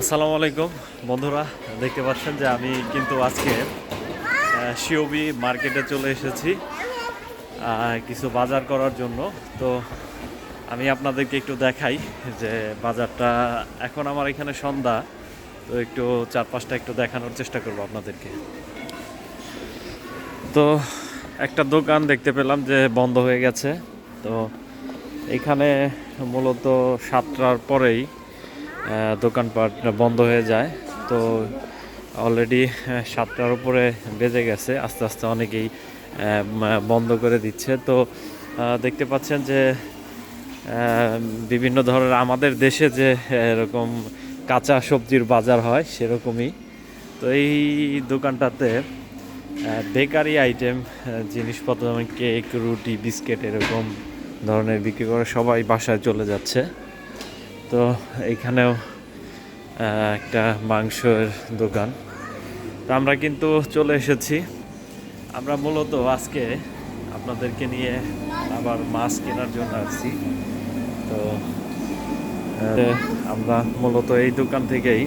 আসসালামু আলাইকুম। বন্ধুরা, দেখতে পাচ্ছেন যে আমি কিন্তু আজকে শিওবি মার্কেটে চলে এসেছি কিছু বাজার করার জন্য। তো আমি আপনাদেরকে একটু দেখাই যে বাজারটা এখন আমার এখানে সন্ধ্যা, তো একটু চারপাশটা একটু দেখানোর চেষ্টা করব আপনাদেরকে। তো একটা দোকান দেখতে পেলাম যে বন্ধ হয়ে গেছে। তো এখানে মূলত সাতটার পরেই দোকানপাট বন্ধ হয়ে যায়। তো অলরেডি সাতটার উপরে বেজে গেছে। আস্তে আস্তে অনেকেই বন্ধ করে দিচ্ছে। তো দেখতে পাচ্ছেন যে বিভিন্ন ধরনের আমাদের দেশে যে এরকম কাঁচা সবজির বাজার হয়, সেরকমই। তো এই দোকানটাতে বেকারি আইটেম জিনিসপত্র যেমন কেক রুটি বিস্কিট এরকম ধরনের বিক্রি করে সবাই বাসায় চলে যাচ্ছে। তো এইখানেও একটা মাংসের দোকান। তো আমরা কিন্তু চলে এসেছি। আমরা মূলত আজকে আপনাদেরকে নিয়ে আবার মাছ কেনার জন্য আসছি। তো আমরা মূলত এই দোকান থেকেই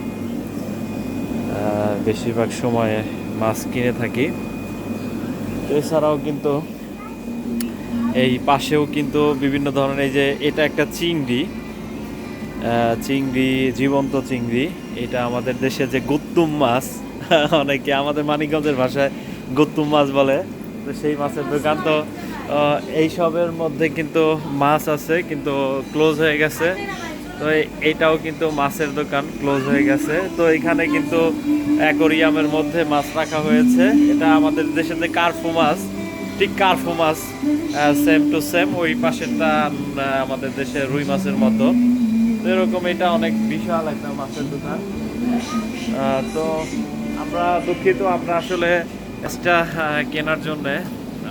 বেশিরভাগ সময়ে মাছ কিনে থাকি। এছাড়াও কিন্তু এই পাশেও কিন্তু বিভিন্ন ধরনের যে, এটা একটা চিংড়ি। চিংড়ি, জীবন্ত চিংড়ি, এটা আমাদের দেশে যে গুত্তুম মাছ, অনেকে আমাদের মানিকগঞ্জের ভাষায় গুত্তুম মাছ বলে। তো সেই মাছের দোকান তো এইসবের মধ্যে কিন্তু মাছ আছে, কিন্তু ক্লোজ হয়ে গেছে। তো এই- এইটাও কিন্তু মাছের দোকান ক্লোজ হয়ে গেছে। তো এখানে কিন্তু অ্যাকোরিয়ামের মধ্যে মাছ রাখা হয়েছে। এটা আমাদের দেশে যে কার্ফু মাছ, ঠিক কার্ফু মাছ সেম টু সেম ওই পাশেরটা আমাদের দেশে রুই মাছের মতো। এরকম এটা অনেক বিশাল একটা মাছের দোকান। তো আমরা দুঃখিত আমরা আসলে আহ, কেনার জন্য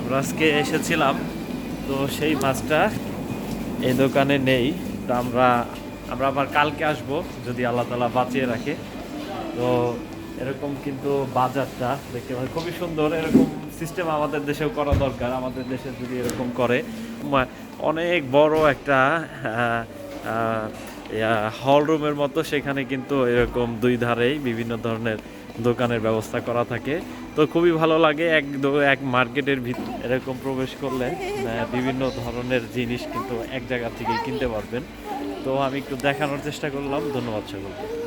আমরা আজকে এসেছিলাম। তো সেই মাছটা এই দোকানে নেই। তো আমরা আমরা আবার কালকে আসব যদি আল্লাহ তালা বাঁচিয়ে রাখে। তো এরকম কিন্তু বাজারটা দেখতে পাই খুবই সুন্দর। এরকম সিস্টেম আমাদের দেশেও করা দরকার। আমাদের দেশে যদি এরকম করে অনেক বড় একটা হল রুমের মতো সেখানে কিন্তু এরকম দুই ধারেই বিভিন্ন ধরনের দোকানের ব্যবস্থা করা থাকে। তো খুবই ভালো লাগে এক এক মার্কেটের ভিতর এরকম প্রবেশ করলে বিভিন্ন ধরনের জিনিস কিন্তু এক জায়গা থেকে কিনতে পারবেন। তো আমি একটু দেখানোর চেষ্টা করলাম। ধন্যবাদ সকলকে।